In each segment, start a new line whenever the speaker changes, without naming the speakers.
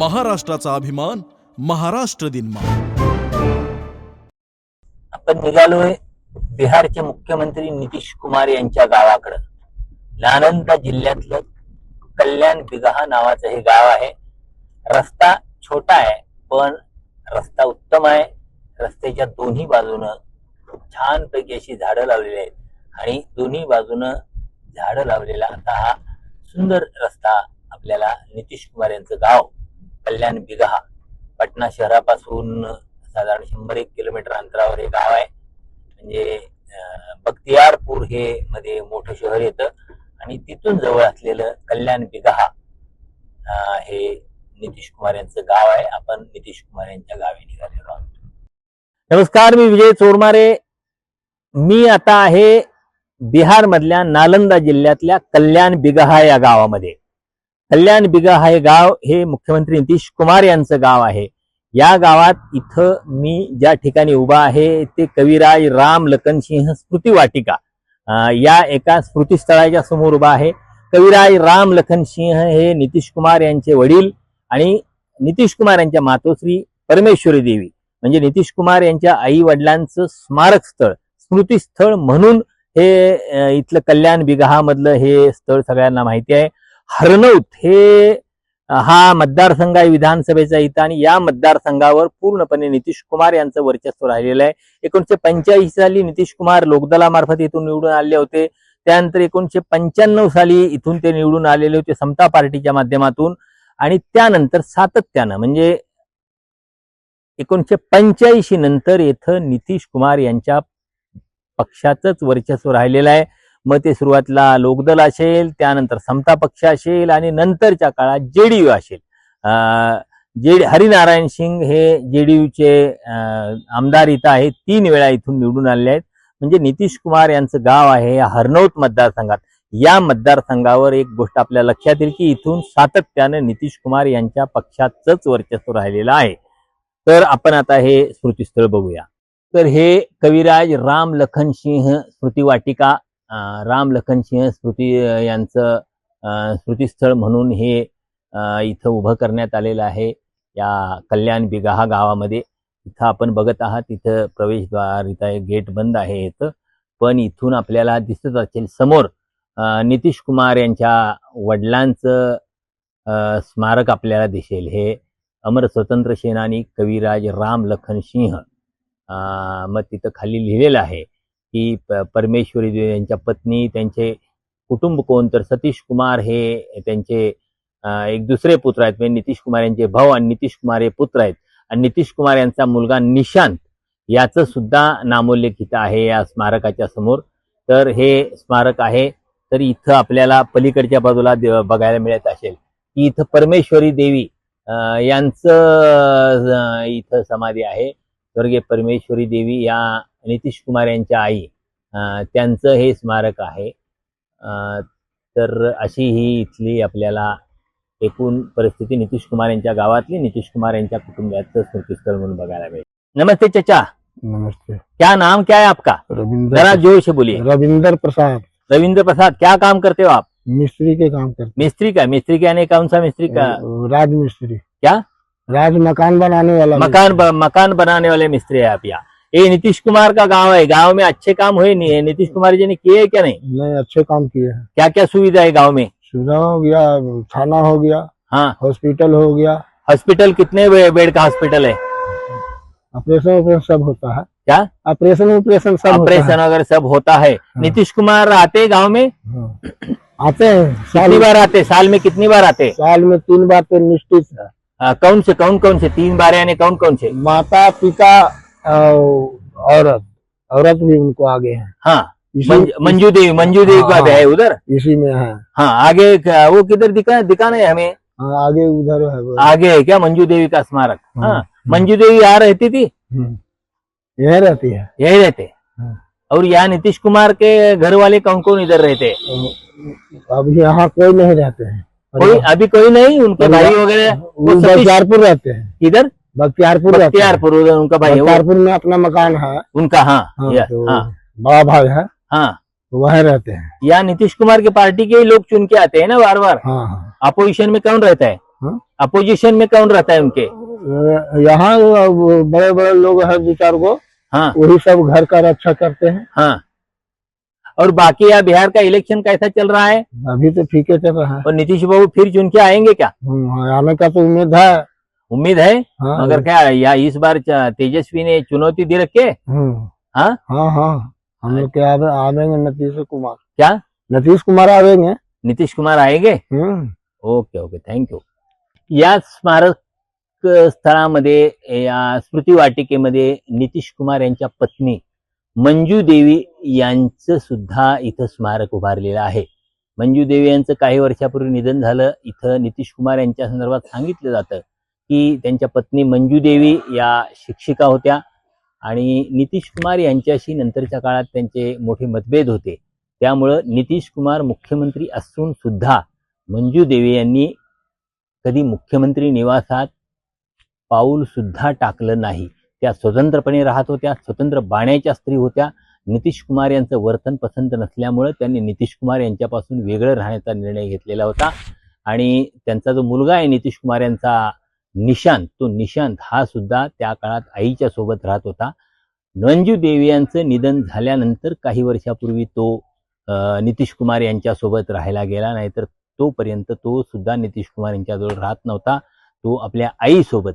महाराष्ट्राचा अभिमान महाराष्ट्र दिन
आपण निघालोय बिहारचे मुख्यमंत्री नितीश कुमार यांच्या गावाकडं. नालंदा जिल्ह्यातलं कल्याण बिगहा नावाचं हे गाव आहे. रस्ता छोटा आहे पण रस्ता उत्तम आहे. रस्त्याच्या दोन्ही बाजूनं छानपैकी अशी झाडं लावलेली आहेत. आणि दोन्ही बाजूनं झाडं लावलेला आता हा सुंदर रस्ता आपल्याला नितीश कुमार यांचं गाव कल्याण बिगहा पटना शहरापासून साधारण शंभर एक किलोमीटर अंतरावर हे गाव आहे. म्हणजे बख्तियारपूर हे मध्ये मोठं शहर येतं आणि तिथून जवळ असलेलं कल्याण बिगहा हे नितीश कुमार यांचं गाव आहे. आपण नितीश कुमार यांच्या गावी निघालेलो आहोत. नमस्कार मी विजय चोरमारे. मी आता आहे बिहार मधल्या नालंदा जिल्ह्यातल्या कल्याण बिगहा या गावामध्ये. कल्याण बिगा हे गाव हे मुख्यमंत्री नितीश कुमार यांचं गाव आहे. या गावात इथं मी ज्या ठिकाणी उभा आहे ते कविराज राम लखनसिंह स्मृती वाटिका. या एका स्मृतीस्थळाच्या समोर उभा आहे. कविराज राम लखनसिंह हे नितीश कुमार यांचे वडील आणि नितीश कुमार यांच्या मातोश्री परमेश्वरी देवी. म्हणजे नितीश कुमार यांच्या आई वडिलांचं स्मारक स्थळ स्मृतीस्थळ म्हणून हे इथलं कल्याण बिगहामधलं हे स्थळ सगळ्यांना माहिती आहे. हरनौत हे हा मतदारसंघ आहे विधानसभेचा इथं आणि या मतदारसंघावर पूर्णपणे नितीश कुमार यांचं वर्चस्व राहिलेलं आहे. एकोणीशे पंच्याऐंशी साली नितीश कुमार लोकदलामार्फत इथून निवडून आले होते. त्यानंतर एकोणीशे पंच्याण्णव साली इथून ते निवडून आलेले होते समता पार्टीच्या माध्यमातून. आणि त्यानंतर सातत्यानं म्हणजे एकोणीशे पंच्याऐंशी नंतर इथं नितीश कुमार यांच्या पक्षाचंच वर्चस्व राहिलेलं आहे. मग ते सुरुवातीला लोकदल असेल त्यानंतर समता पक्ष असेल आणि नंतरच्या काळात जेडीयू असेल. अं, जे हरिनारायण सिंग हे जेडीयूचे आमदार इथं आहेत तीन वेळा इथून निवडून आले आहेत. म्हणजे नितीश कुमार यांचं गाव आहे या हरनौत मतदारसंघात. या मतदारसंघावर एक गोष्ट आपल्या लक्षात येईल की इथून सातत्यानं नितीश कुमार यांच्या पक्षाचंच वर्चस्व राहिलेलं आहे. तर आपण आता हे स्मृतीस्थळ बघूया. तर हे कविराज राम लखन सिंह स्मृतीवाटिका राम लखन सिंह स्मृती यांचं स्मृतीस्थळ म्हणून हे इथं उभं करण्यात आलेलं आहे. या कल्याण बिगाहा गावामध्ये इथं आपण बघत आहात. इथं प्रवेशद्वार इथं एक गेट बंद आहे इथं. पण इथून आपल्याला दिसत असेल समोर नितीश कुमार यांच्या वडिलांचं स्मारक आपल्याला दिसेल. हे अमर स्वतंत्र सेनानी कविराज राम लखन सिंह मग तिथं खाली लिहिलेलं आहे. की प- परमेश्वरी देवी यांच्या पत्नी त्यांचे कुटुंब कोण? तर सतीश कुमार हे त्यांचे एक दुसरे पुत्र आहेत. म्हणजे नितीश कुमार यांचे भाऊ आणि नितीश कुमार हे पुत्र आहेत. आणि नितीश कुमार यांचा मुलगा निशांत याचं सुद्धा नामोल्लेखित आहे या स्मारकाच्या समोर. तर हे स्मारक आहे. तर इथं आपल्याला पलीकडच्या बाजूला बघायला मिळत असेल की इथं परमेश्वरी देवी यांचं इथं समाधी आहे. स्वर्गीय परमेश्वरी देवी या नितीश कुमार यांच्या आई त्यांचं हे स्मारक आहे. तर अशी ही इथली आपल्याला एकूण परिस्थिती नितीश कुमार यांच्या गावातली नितीश कुमार यांच्या कुटुंबाचं स्मृतीस्थळ म्हणून बघायला मिळेल. नमस्ते चचा.
नमस्ते.
क्या नाम क्या है आपका?
रविंद्र
जरा जोर से बोलिए.
रविंद्र प्रसाद.
रविंद्र प्रसाद क्या काम करते हो आप?
मिस्त्री के काम करते
मिस्त्री का मिस्त्री का यानी कौन सा मिस्त्री का।
राज मिस्त्री
क्या?
राज मकान बनाने वाला
मकान ब, मकान बनाने वाले मिस्त्री है आप यहाँ। ये नीतीश कुमार का गाँव है गाँव में अच्छे काम हुए नहीं है। नीतीश कुमार जी ने किए है क्या नहीं?
नहीं अच्छे काम किए हैं।
क्या क्या सुविधा है गाँव में?
सुविधा हो गया थाना हो गया
हाँ।
हॉस्पिटल हो गया।
हॉस्पिटल कितने बेड का हॉस्पिटल है?
ऑपरेशन ऑपरेशन सब होता है।
क्या?
ऑपरेशन ऑपरेशन सब
ऑपरेशन वगैरह सब होता है। नीतीश कुमार आते हैं गाँव में?
हाँ। आते हैं साल
बार आते साल में कितनी बार आते
साल में तीन बार तो निश्चित है।
आ, कौन से कौन कौन से? तीन बार यानी कौन कौन से?
माता पिता औरत औरत भी उनको आगे है।
हाँ मंजू देवी मंजू देवी का
हाँ,
भी है उधर?
इसी में है।
हाँ आगे वो किधर दिखा दिखाना है हमें?
हाँ, आगे उधर है वो।
आगे है क्या मंजू देवी का स्मारक?
हाँ।
हाँ मंजू देवी यहाँ रहती थी?
हम्म। यही रहती है।
यही रहते।
हाँ।
और यहाँ नीतीश कुमार के घर वाले कौन कौन इधर रहते?
अब यहाँ कोई नहीं रहते हैं।
कोई अभी कोई नहीं? उनके भाई वगैरह?
वो
वो
रहते हैं।
इधर?
बख्तियारपुर
बख्तियारपुर उनका भाई
बख्तियारपुर में अपना मकान है।
उनका हाँ
हाँ, तो
हाँ।
बड़ा भाई है।
हाँ।
वहीं रहते हैं।
यहाँ नीतीश कुमार के पार्टी के ही लोग चुन के आते हैं ना बार बार
हाँ हाँ।
अपोजिशन में कौन रहता है?
हाँ?
अपोजिशन में कौन रहता है उनके?
यहाँ बड़े बड़े लोग हैं दो चार गो
हाँ।
वही सब घर का रक्षा करते हैं।
हाँ। और बाकी यहाँ बिहार का इलेक्शन कैसा चल रहा है?
अभी तो ठीक है चल रहा है।
और नीतीश बाबू फिर चुन के आएँगे क्या?
हम्म, आने का तो उम्मीद है।
उम्मीद है?
हाँ।
मगर क्या या इस बार तेजस्वी ने चुनौती दे रखे? हाँ?
हाँ हाँ। हम लोग के आवे- आवेंगे नीतीश कुमार?
क्या?
नीतीश कुमार आवेंगे।
नीतीश कुमार आएंगे? ओके ओके थँक्यू या स्मारक स्थळामध्ये या स्मृती वाटिकेमध्ये नितीश कुमार यांच्या पत्नी मंजू देवी यांचं सुद्धा इथं स्मारक उभारलेलं आहे. मंजू देवी यांचं काही वर्षापूर्वी निधन झालं. इथं नितीश कुमार यांच्या संदर्भात सांगितलं जातं. की त्यांच्या पत्नी मंजू देवी या शिक्षिका होत्या आणि नितीश कुमार यांच्याशी नंतरच्या काळात त्यांचे मोठे मतभेद होते. त्यामुळं नितीश कुमार मुख्यमंत्री असून सुद्धा मंजू देवी यांनी कधी मुख्यमंत्री निवासात पाऊल सुद्धा टाकलं नाही. त्या स्वतंत्रपणे राहत होत्या स्वतंत्र बाण्याच्या स्त्री होत्या. नितीश कुमार यांचं वर्तन पसंत नसल्यामुळं त्यांनी नितीश कुमार यांच्यापासून वेगळं राहण्याचा निर्णय घेतलेला होता. आणि त्यांचा जो मुलगा आहे नितीश कुमार यांचा निशांत तो निशांत हा सुद्धा त्या काळात आईच्या सोबत राहत होता. नंजू देवी यांचं निधन झाल्यानंतर काही वर्षापूर्वी तो नितीश कुमार यांच्यासोबत राहायला गेला नाहीतर तोपर्यंत तो सुद्धा नितीश कुमार यांच्याजवळ राहत नव्हता. तो आपल्या आईसोबत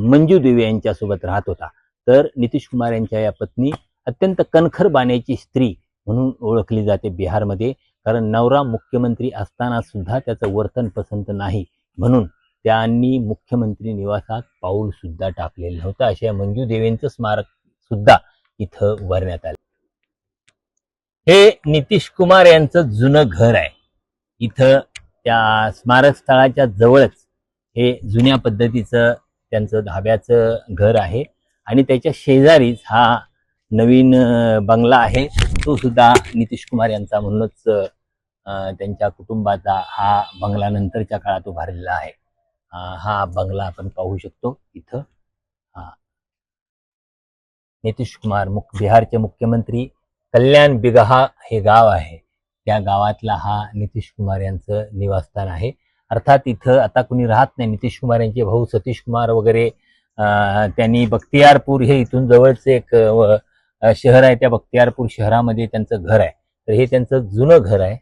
मंजू देवी यांच्यासोबत राहत होता. तर नितीश कुमार यांच्या या पत्नी अत्यंत कणखर बाण्याची स्त्री म्हणून ओळखली जाते बिहारमध्ये कारण नवरा मुख्यमंत्री असताना सुद्धा त्याचं वर्तन पसंत नाही म्हणून त्यांनी मुख्यमंत्री निवासात पाऊल सुद्धा टाकलेलं नव्हतं. अशा मंजू देवेंचं स्मारक सुद्धा इथं उभारण्यात आलं. हे नितीश कुमार यांचं जुनं घर आहे. इथं त्या स्मारक स्थळाच्या जवळच हे जुन्या पद्धतीचं त्यांचं धाब्याचं घर आहे. आणि त्याच्या शेजारीच हा नवीन बंगला आहे. तो सुद्धा नितीश कुमार यांचा म्हणूनच अं, त्यांच्या कुटुंबाचा हा बंगला नंतरच्या काळात उभारलेला आहे. हा बंगला आपण पाहू शकतो इथं. हा. नितीश कुमार मुख बिहारचे मुख्यमंत्री कल्याण बिगहा हे गाव आहे. त्या गावातला हा नितीश कुमार यांचं निवासस्थान आहे. अर्थात इथं आता कुणी राहत नाही. नितीश कुमार यांचे भाऊ सतीश कुमार वगैरे त्यांनी बख्तियारपूर हे इथून जवळचे एक शहर आहे. त्या बख्तियारपूर शहरामध्ये त्यांचं घर आहे. तर हे त्यांचं जुनं घर आहे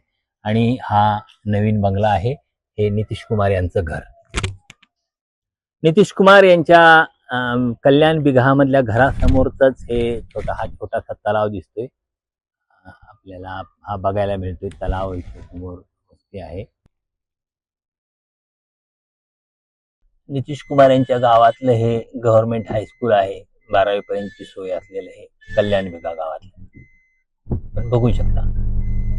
आणि हा नवीन बंगला आहे. हे नितीश कुमार यांचं घर. नितीश कुमार यांच्या कल्याण बिघामधल्या घरासमोरच हे छोटा हा छोटासा तलाव दिसतोय. आपल्याला हा बघायला मिळतोय. तलाव इथे समोर वस्ती आहे. नितीश कुमार यांच्या गावातलं हे गव्हर्नमेंट हायस्कूल आहे. बारावी पर्यंतची सोय असलेलं हे कल्याण बिघा गावातलं पण बघू शकता.